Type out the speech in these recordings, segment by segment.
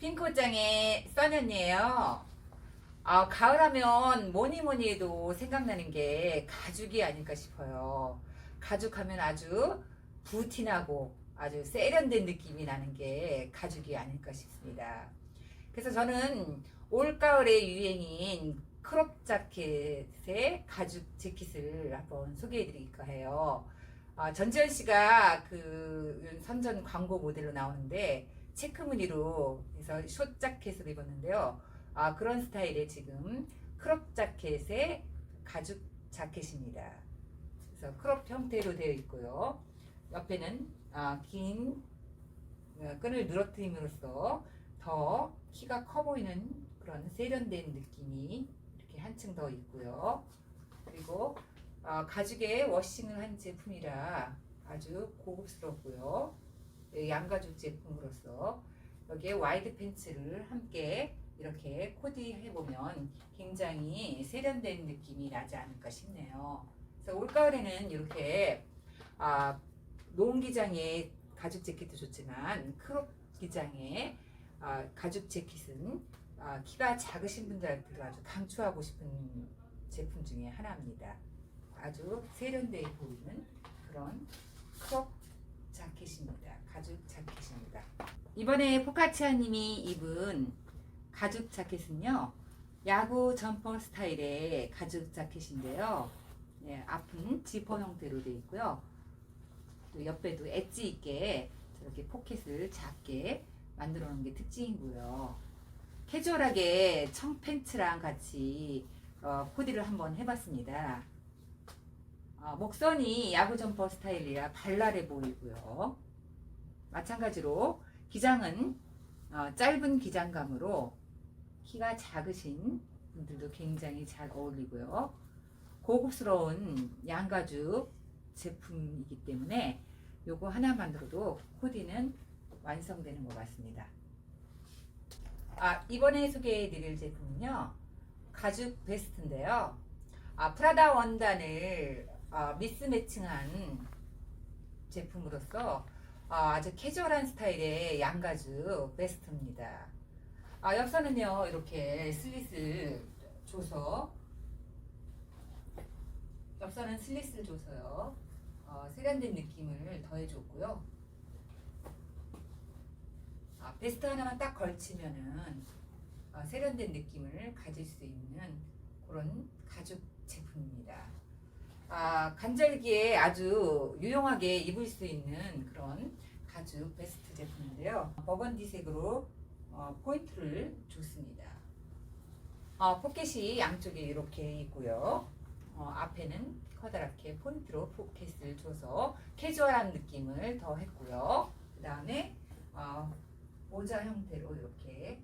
핑크 옷장의 써년이에요. 아, 가을하면 뭐니 뭐니 해도 생각나는 게 가죽이 아닐까 싶어요. 가죽하면 아주 부티나고 아주 세련된 느낌이 나는 게 가죽이 아닐까 싶습니다. 그래서 저는 올가을의 유행인 크롭 자켓의 가죽 재킷을 한번 소개해 드릴까 해요. 아, 전지현 씨가 그 선전 광고 모델로 나오는데 체크 무늬로 해서 숏 자켓을 입었는데요. 아, 그런 스타일의 지금 크롭 자켓의 가죽 자켓입니다. 그래서 크롭 형태로 되어 있고요. 옆에는 아, 긴 어, 끈을 늘어뜨림으로써 더 키가 커 보이는 그런 세련된 느낌이 이렇게 한층 더 있고요. 그리고 아, 가죽에 워싱을 한 제품이라 아주 고급스럽고요. 예, 양가죽 제품으로서 여기에 와이드 팬츠를 함께 이렇게 코디해 보면 굉장히 세련된 느낌이 나지 않을까 싶네요. 그래서 올가을에는 이렇게 아, 노은 기장의 가죽 재킷도 좋지만 크롭 기장의 아, 가죽 재킷은 아, 키가 작으신 분들한테도 아주 강추하고 싶은 제품 중에 하나입니다. 아주 세련돼 보이는 그런 크롭 자켓입니다. 가죽 자켓입니다. 이번에 포카치아님이 입은 가죽 자켓은요, 야구 점퍼 스타일의 가죽 자켓인데요. 예, 앞은 지퍼 형태로 되어 있고요. 또 옆에도 엣지 있게 저렇게 포켓을 작게 만들어 놓은 게 특징이고요. 캐주얼하게 청 팬츠랑 같이 어, 코디를 한번 해봤습니다. 어, 목선이 야구 점퍼 스타일이라 발랄해 보이고요. 마찬가지로 기장은 어, 짧은 기장감으로 키가 작으신 분들도 굉장히 잘 어울리고요. 고급스러운 양가죽 제품이기 때문에 요거 하나만으로도 코디는 완성되는 것 같습니다. 아, 이번에 소개해 드릴 제품은요. 가죽 베스트인데요. 아, 프라다 원단을 아, 미스 매칭한 제품으로서 아, 아주 캐주얼한 스타일의 양가죽 베스트입니다. 아, 옆선은요, 이렇게 슬릿을 줘서 옆선은 슬릿을 줘서요, 어, 세련된 느낌을 더해줬고요. 아, 베스트 하나만 딱 걸치면은 어, 세련된 느낌을 가질 수 있는 그런 가죽 제품입니다. 아, 간절기에 아주 유용하게 입을 수 있는 그런 가죽 베스트 제품인데요. 버건디색으로 어, 포인트를 줬습니다. 어, 포켓이 양쪽에 이렇게 있고요. 어, 앞에는 커다랗게 포인트로 포켓을 줘서 캐주얼한 느낌을 더 했고요. 그 다음에 어, 모자 형태로 이렇게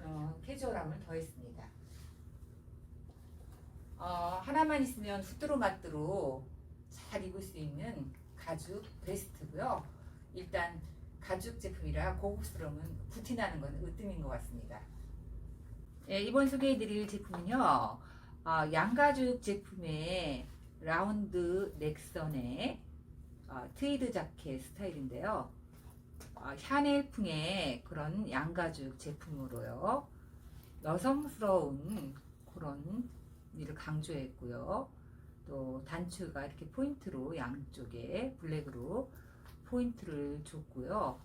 어, 캐주얼함을 더했습니다. 어, 하나만 있으면 후뚜루마뚜루 잘 입을 수 있는 가죽 베스트고요. 일단 가죽 제품이라 고급스러움은 부티나는 건 으뜸인 것 같습니다. 예, 이번 소개해드릴 제품은요. 어, 양가죽 제품의 라운드 넥선의 어, 트위드 자켓 스타일인데요. 어, 샤넬풍의 그런 양가죽 제품으로요. 여성스러운 그런 일을 강조했고요. 또 단추가 이렇게 포인트로 양쪽에 블랙으로 포인트를 줬고요.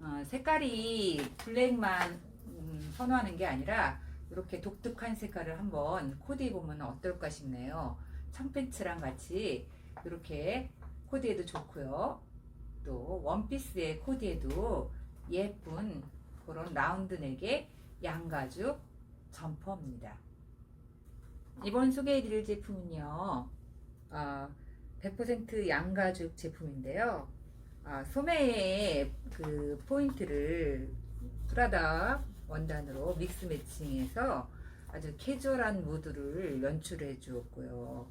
어, 색깔이 블랙만 음, 선호하는 게 아니라 이렇게 독특한 색깔을 한번 코디해 보면 어떨까 싶네요. 청팬츠랑 같이 이렇게 코디해도 좋고요. 또 원피스의 코디에도 예쁜 그런 라운드 넥의 양가죽 점퍼입니다. 이번 소개해드릴 제품은요, 어, 100% 양가죽 제품인데요. 아, 소매의 그 포인트를 프라다 원단으로 믹스 매칭해서 아주 캐주얼한 무드를 연출해 주었고요.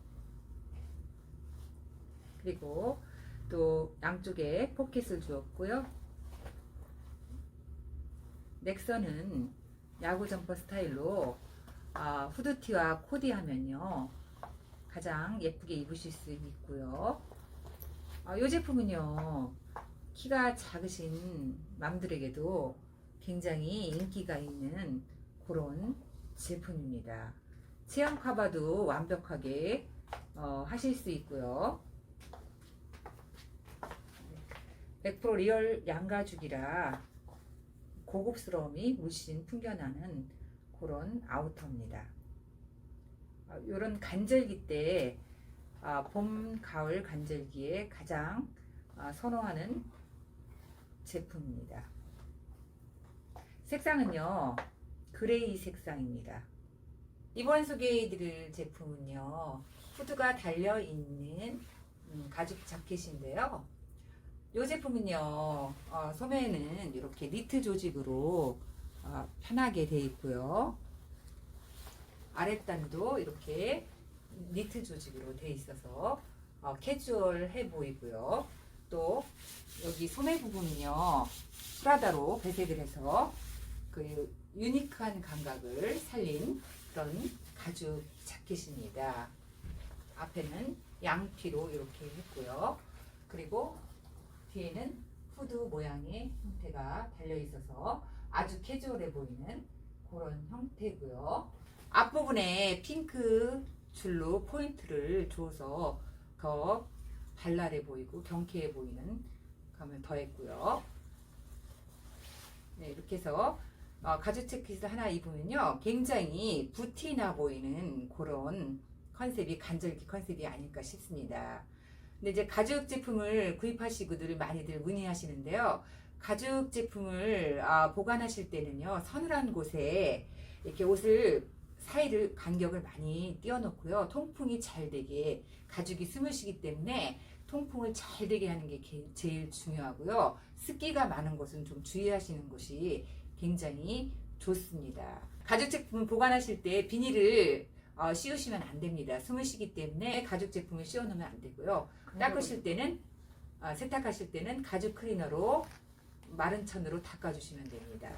그리고 또 양쪽에 포켓을 주었고요. 넥선은 야구 점퍼 스타일로 아, 후드티와 코디 하면요 가장 예쁘게 입으실 수 있고요. 아, 이 제품은요 키가 작으신 맘들에게도 굉장히 인기가 있는 그런 제품입니다. 체형 커버도 완벽하게 어, 하실 수 있고요. 100% 리얼 양가죽이라 고급스러움이 물씬 풍겨나는 그런 아우터입니다. 이런 간절기 때 아, 봄, 가을 간절기에 가장 아, 선호하는 제품입니다. 색상은요, 그레이 색상입니다. 이번 소개해드릴 제품은요, 후드가 달려있는 음, 가죽 자켓인데요. 이 제품은요, 어, 소매는 이렇게 니트 조직으로 어, 편하게 되어 있고요. 아랫단도 이렇게 니트 조직으로 되어 있어서 어, 캐주얼해 보이고요. 또 여기 소매 부분은요, 프라다로 배색을 해서 그 유니크한 감각을 살린 그런 가죽 자켓입니다. 앞에는 양피로 이렇게 했고요. 그리고 뒤에는 후드 모양의 형태가 달려 있어서 아주 캐주얼해 보이는 그런 형태고요. 앞부분에 핑크 줄로 포인트를 줘서 더 발랄해 보이고 경쾌해 보이는 감을 더했고요. 네, 이렇게 해서 어, 가죽 재킷을 하나 입으면요, 굉장히 부티나 보이는 그런 컨셉이 간절기 컨셉이 아닐까 싶습니다. 근데 이제 가죽 제품을 구입하시고들 많이들 문의하시는데요. 가죽 제품을 아, 보관하실 때는요, 서늘한 곳에 이렇게 옷을 사이를 간격을 많이 띄워놓고요. 통풍이 잘 되게 가죽이 스무시기 때문에 통풍을 잘 되게 하는 게 게- 제일 중요하고요. 습기가 많은 곳은 좀 주의하시는 것이 굉장히 좋습니다. 가죽 제품을 보관하실 때 비닐을 어, 씌우시면 안 됩니다. 스무시기 때문에 가죽 제품을 씌워놓으면 안 되고요. 닦으실 때는 아, 세탁하실 때는 가죽 클리너로 마른 천으로 닦아주시면 됩니다.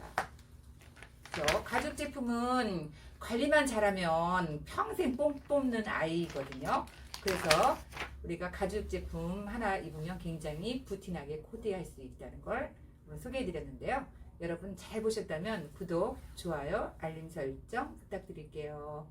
가죽 제품은 관리만 잘하면 평생 뽕 뽑는 아이거든요. 그래서 우리가 가죽 제품 하나 입으면 굉장히 부티나게 코디할 수 있다는 걸 소개해드렸는데요. 여러분 잘 보셨다면 구독, 좋아요, 알림 설정 부탁드릴게요.